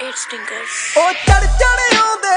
It's Tinkers. ਉਹ ਚੜ ਚੜ ਆਉਂਦੇ